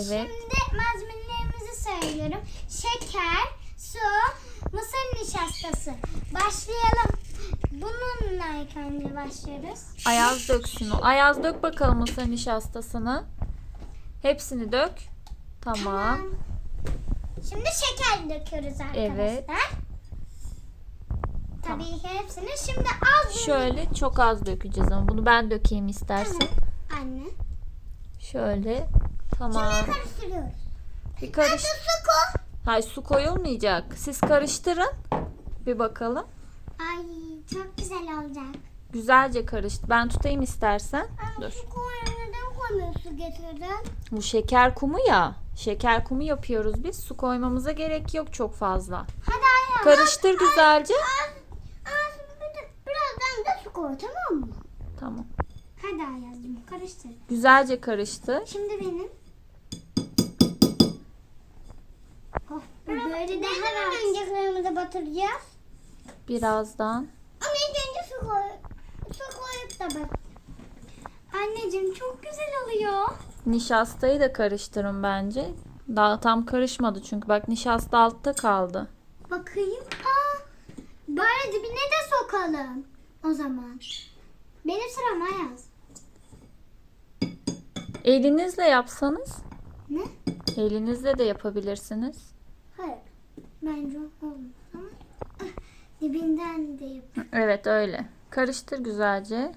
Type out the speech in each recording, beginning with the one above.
Evet. Şimdi malzemelerimizi sayıyorum. Şeker, su, mısır nişastası. Başlayalım. Bununla ilk önce başlıyoruz. Ayaz döksün o. Ayaz dök bakalım mısır nişastasını. Hepsini dök. Tamam. Şimdi şeker döküyoruz arkadaşlar. Evet. Tabii ki hepsini. Şimdi az Şöyle çok az dökeceğiz ama bunu ben dökeyim istersen. Anne. Şöyle. Tamam. Şimdi karıştırıyoruz. Bir karış. Su koy. Hayır su koyulmayacak. Siz karıştırın. Bir bakalım. Ay çok güzel olacak. Güzelce karıştı. Ben tutayım istersen. Ama Dur. su koy. Neden koymuyorsun getirdin? Bu şeker kumu ya. Şeker kumu yapıyoruz biz. Su koymamıza gerek yok çok fazla. Hadi Ayaz. Karıştır güzelce. Az, az de, birazdan da su koy tamam mı? Tamam. Hadi Ayaz'cığım karıştır. Güzelce karıştı. Şimdi benim. Oh, böyle daha rahat. önce kıyamıza batıracağız? Birazdan. Ama ilk önce su koy. Su koyup da bak. Anneciğim çok güzel oluyor. Nişastayı da karıştırın bence. Daha tam karışmadı çünkü bak nişasta altta kaldı. Bakayım. Aa, bari dibine de sokalım. O zaman. Benim sıram Ayaz. Elinizle yapsanız. Ne? Elinizle de yapabilirsiniz. Bence olmaz ama ah, dibinden de yap. Evet öyle. Karıştır güzelce.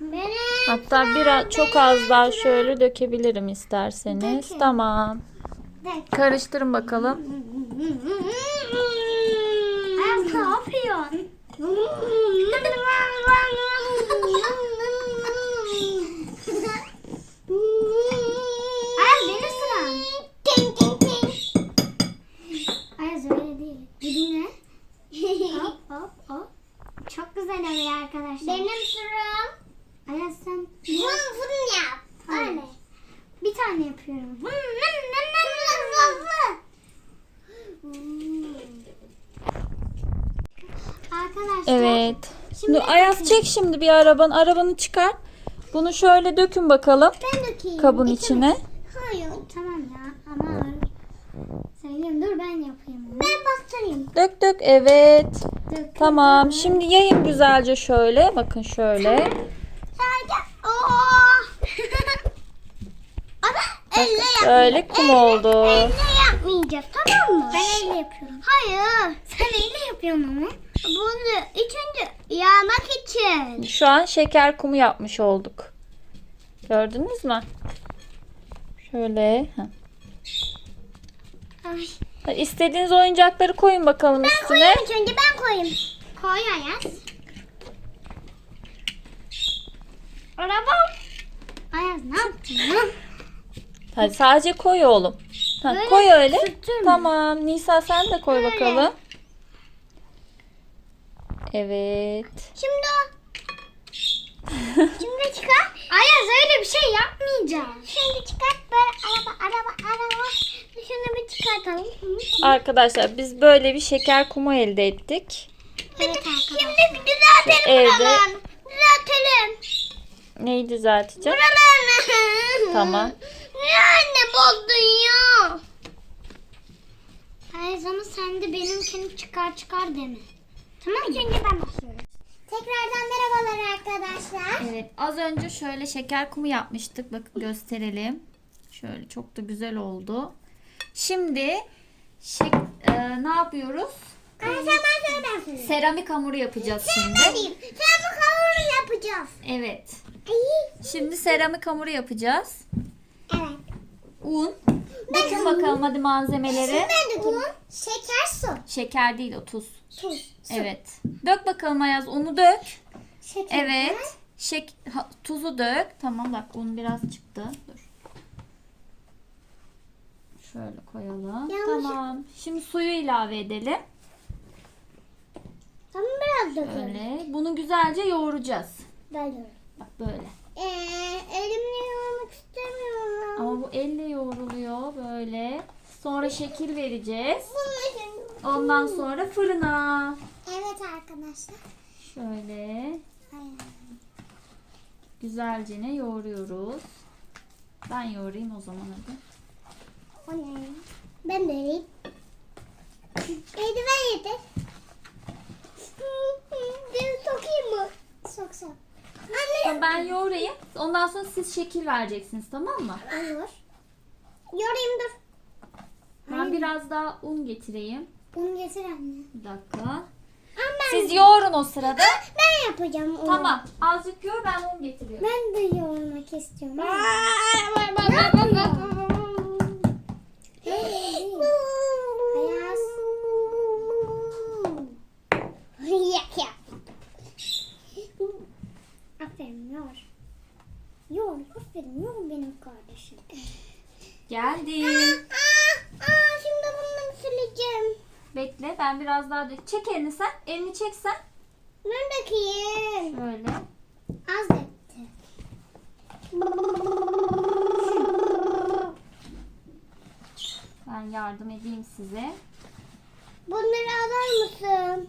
Benim Hatta biraz çok az daha şöyle dökebilirim isterseniz. Dökün. Tamam. Dök. Karıştırın bakalım. Ne yapıyorsun? Ayaz benim sıram. Ayaz öyle değil. Dibine. hop hop hop. Çok güzel oluyor arkadaşlar. Benim sıram. Ayaz sen vın vın yap. Öyle. Bir tane yapıyorum. Vın vın vın vın vın vın. Arkadaşlar. Evet. Şimdi Şimdi Ayaz çek şimdi bir arabanı. Arabanı çıkar. Bunu şöyle dökün bakalım. Ben dökeyim. Kabın İkimiz. içine. Hayır. Tamam ya ama söyleyeyim dur ben yapayım. Ben bastırayım. Dök dök. Evet. Dök. Tamam. Şimdi yayın güzelce şöyle. Bakın şöyle. Sadece. Oh. ama elle Böyle kum oldu. Elle yapmayacağız tamam mı? Ben elle yapıyorum. Hayır. Sen elle yapıyorsun ama. Bunu üçüncü yağmak için. Şu an şeker kumu yapmış olduk. Gördünüz mü? Şöyle. Ay. Hadi İstediğiniz oyuncakları koyun bakalım Ben üstüne. koyayım ilk önce ben koyayım. Koy Ayaz. Arabam. Ayaz ne yaptın? Hadi sadece koy oğlum. Ha, koy öyle. Tamam. Nisa sen de koy Böyle. bakalım. Evet. Şimdi o. Şimdi çıkar. Ayaz öyle bir şey yapmayacağım. Şimdi çıkart böyle araba araba araba. Şunu bir çıkartalım. Arkadaşlar biz böyle bir şeker kumu elde ettik. Evet Şimdi bir düzeltelim Evde- buralarını. Düzeltelim. Neyi düzelteceğim? Buralarını. Tamam. Niye anne bozdun ya? Hayır ama sen de benimkini çıkar çıkar deme. Tamam mı? Önce ben başlıyorum. Tekrardan merhabalar arkadaşlar. Evet az önce şöyle şeker kumu yapmıştık. Bakın gösterelim. Şöyle çok da güzel oldu. Şimdi şek e, ne yapıyoruz? Ben sen ben söyleyeyim. Seramik hamuru yapacağız şimdi. Sen bu kavuru yapacağız. Evet. Ay. Şimdi seramik hamuru yapacağız. Evet. Un. Bakın bakalım hadi malzemeleri. Ben dökeyim. Un, şeker, su. Şeker değil o tuz. Tuz. Evet. Dök bakalım Ayaz unu dök. Şeker. Evet. Şek ha, tuzu dök. Tamam bak un biraz çıktı. Dur. Şöyle koyalım. Yanlış- Tamam. Şimdi suyu ilave edelim. Tamam biraz dökelim. Böyle. Bunu güzelce yoğuracağız. Böyle. Bak böyle. Ee, elimle yoğurmak istemiyorum. Ama bu elle yoğruluyor böyle. Sonra şekil vereceğiz. Ondan sonra fırına. Evet arkadaşlar. Şöyle güzelce ne yoğuruyoruz. Ben yoğurayım o zaman hadi. O ne? Ben de vereyim. Eldiven yedir. Bir sokayım mı? Sok sok. Anne. Ben yoğurayım. Ondan sonra siz şekil vereceksiniz tamam mı? Olur. Yorayım dur. Ben biraz daha un getireyim. Bunu getir anne. Bir dakika. Ben, Siz yoğurun o sırada. ben yapacağım onu. Tamam. Azıcık yoğur ben un getiriyorum. Ben de yoğurmak istiyorum. Yak yak. Aferin yoğur. Yoğur, aferin yoğur benim kardeşim. Geldim. Aa, aa, şimdi bunu sileceğim. Bekle ben biraz daha dök. Çek elini sen. Elini çek sen. Ben bakayım. Şöyle. Az etti. Ben yardım edeyim size. Bunları alır mısın?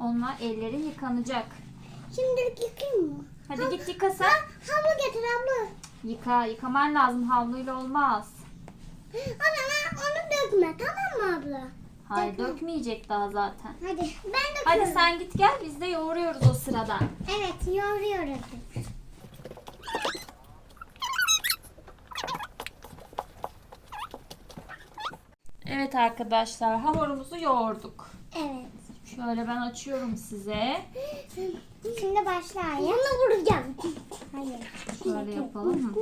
Onlar ellerin yıkanacak. Şimdilik yıkayayım mı? Hadi git yıka sen. Havlu getir havlu. Yıka. Yıkaman lazım. Havluyla olmaz. Ana onu dökme tamam mı abla? Hayır Dökme. dökmeyecek daha zaten. Hadi ben döküyorum. Hadi sen git gel biz de yoğuruyoruz o sırada. Evet yoğuruyoruz. Evet arkadaşlar hamurumuzu yoğurduk. Evet. Şöyle ben açıyorum size. Şimdi başlayayım. Bunu vuracağım. Şöyle yapalım mı?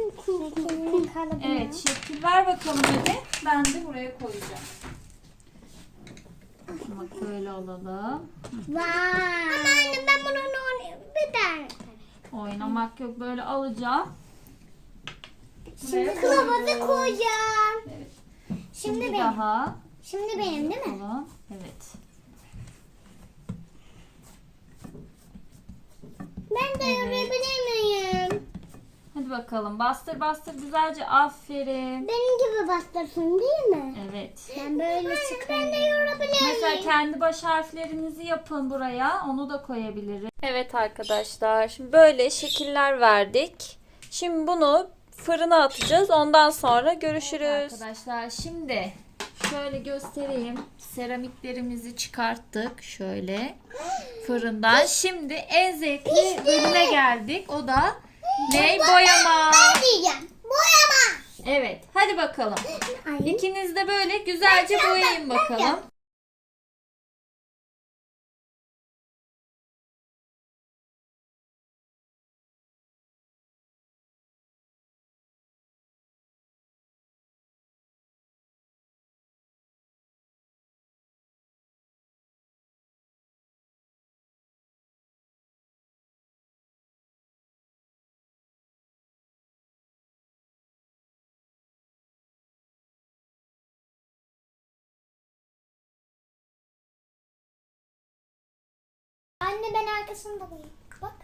Evet şekil ver bakalım hadi. Ben de buraya koyacağım. Bak böyle alalım. Vay. Ama anne ben bunu bir tane. Oynamak yok böyle alacağım. Şimdi Buraya kılavuzu koyacağım. Evet. Şimdi, Şimdi benim. daha. Şimdi benim değil mi? Yapalım. Evet. Ben de Evet. yorabilir miyim? Hadi bakalım bastır bastır güzelce aferin. Benim gibi bastırsın değil mi? Evet. Ben böyle çıkarım. Ben de yorabilir Mesela kendi baş harflerinizi yapın buraya. Onu da koyabiliriz. Evet arkadaşlar. Şimdi böyle şekiller verdik. Şimdi bunu fırına atacağız. Ondan sonra görüşürüz. Arkadaşlar şimdi şöyle göstereyim. Seramiklerimizi çıkarttık. Şöyle fırından. Şimdi en zevkli bölüme geldik. O da ne? Boyama. diyeceğim. Boyama. Evet. Hadi bakalım. Ay. İkiniz de böyle güzelce boyayın bakalım. Ben arkasında boyayayım. Bak.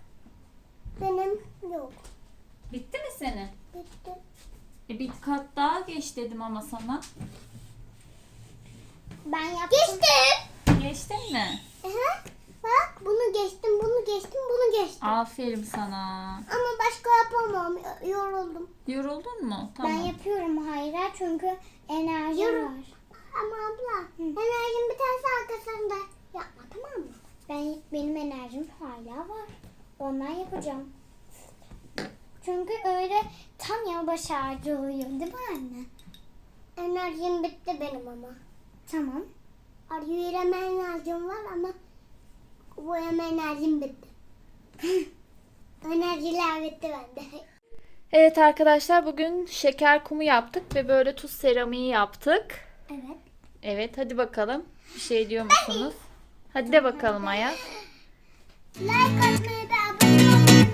Benim yok. Bitti mi senin? Bitti. E bir kat daha geç dedim ama sana. Ben yaptım. Geçtim. Geçtin mi? Aha. Bak bunu geçtim, bunu geçtim, bunu geçtim. Aferin sana. Ama başka yapamam. Yoruldum. Yoruldun mu? Tamam. Ben yapıyorum Hayra çünkü enerji var. Ama abla enerjim biterse arkasında yapma tamam mı? Ben benim enerjim hala var. Ondan yapacağım. Çünkü öyle tam yavaş harcıyorum değil mi anne? Enerjim bitti benim ama. Tamam. Yürüme enerjim var ama boyama enerjim bitti. Enerjiler bitti bende. Evet arkadaşlar bugün şeker kumu yaptık ve böyle tuz seramiği yaptık. Evet. Evet hadi bakalım. Bir şey diyor musunuz? Hadi de bakalım Aya. Like atmayı ve abone olmayı.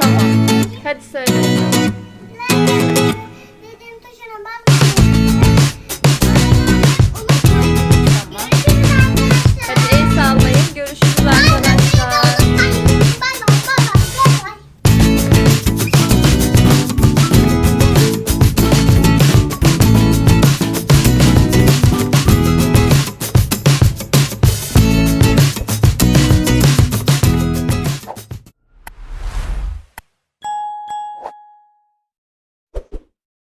Tamam. Hadi söyle.